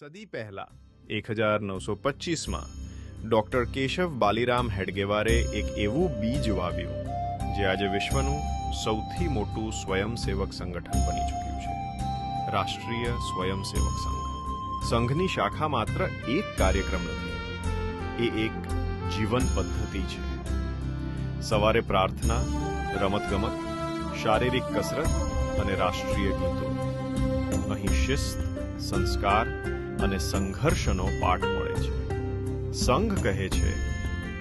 સદી પહેલા એક હજાર નવસો પચીસમાં ડૉક્ટર કેશવ બાલીરામ હેડગેવારે એક એવું બીજ વાવ્યું, જે આજે વિશ્વનું સૌથી મોટું સ્વયંસેવક સંગઠન બની ચૂક્યું છે. રાષ્ટ્રીય સ્વયંસેવક સંઘ. સંઘની શાખા માત્ર એક કાર્યક્રમ નથી, એ એક જીવન પદ્ધતિ છે. સવારે પ્રાર્થના, રમતગમત, શારીરિક કસરત અને રાષ્ટ્રીય ગીતો. અહીં શિસ્ત, સંસ્કાર અને સંઘર્ષનો પાઠ મળે છે. સંઘ કહે છે,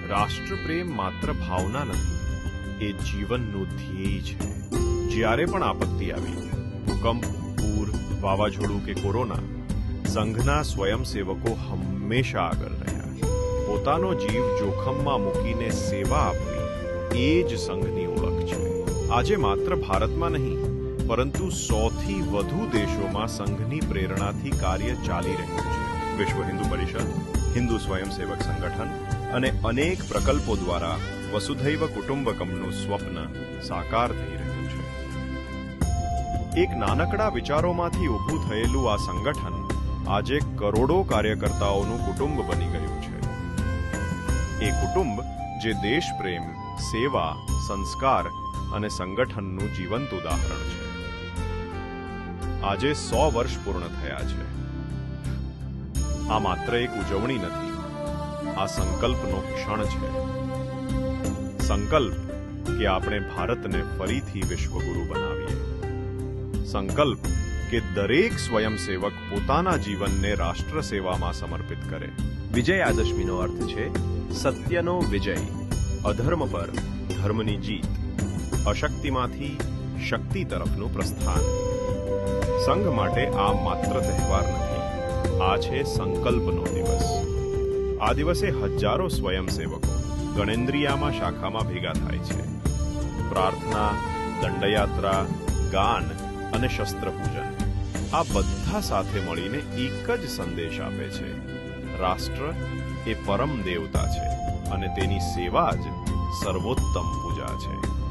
રાષ્ટ્રપ્રેમ માત્ર ભાવના નથી, એ જીવનનું ધ્યેય છે. જ્યારે પણ આપત્તિ આવી ભૂકંપ, પૂર, વાવાઝોડું કે કોરોના, સંઘના સ્વયંસેવકો હંમેશા આગળ રહ્યા પોતાનો જીવ જોખમમાં મૂકીને સેવા આપવી એ જ સંઘની ઓળખ છે. આજે માત્ર ભારતમાં નહીં પરંતુ સોથી વધુ દેશોમાં સંઘની પ્રેરણાથી કાર્ય ચાલી રહ્યું છે. વિશ્વ હિન્દુ પરિષદ, હિન્દુ સ્વયંસેવક સંગઠન અને અનેક પ્રકલ્પો દ્વારા વસુધૈવ કુટુંબકમનું સ્વપ્ન સાકાર થઈ રહ્યું છે. એક નાનકડા વિચારોમાંથી ઊભું થયેલું આ સંગઠન આજે કરોડો કાર્યકર્તાઓનું કુટુંબ બની ગયું છે. એ કુટુંબ જે દેશ પ્રેમ, સેવા, સંસ્કાર અને સંગઠનનું જીવંત ઉદાહરણ છે. આજે સો વર્ષ પૂર્ણ થયા છે. આ માત્ર એક ઉજવણી નથી, આ સંકલ્પનો ક્ષણ છે. સંકલ્પ કે આપણે ભારતને ફરીથી વિશ્વગુરુ બનાવીએ. સંકલ્પ કે દરેક સ્વયંસેવક પોતાના જીવનને રાષ્ટ્ર સેવામાં સમર્પિત કરે. વિજયાદશમીનો અર્થ છે, સત્યનો વિજય. અધર્મ પર ધર્મની જીત. અશક્તિમાંથી શક્તિ તરફનું પ્રસ્થાન. સંઘ માટે આ માત્ર તહેવાર નથી, આ છે સંકલ્પનો દિવસ. આ દિવસે હજારો સ્વયંસેવકો ગણેન્દ્રિયામાં શાખામાં ભેગા થાય છે. પ્રાર્થના, દંડયાત્રા, ગાન અને શસ્ત્ર પૂજન આ બધા સાથે મળીને એક જ સંદેશ આપે છે. રાષ્ટ્ર એ પરમ દેવતા છે અને તેની સેવા જ સર્વોત્તમ પૂજા છે.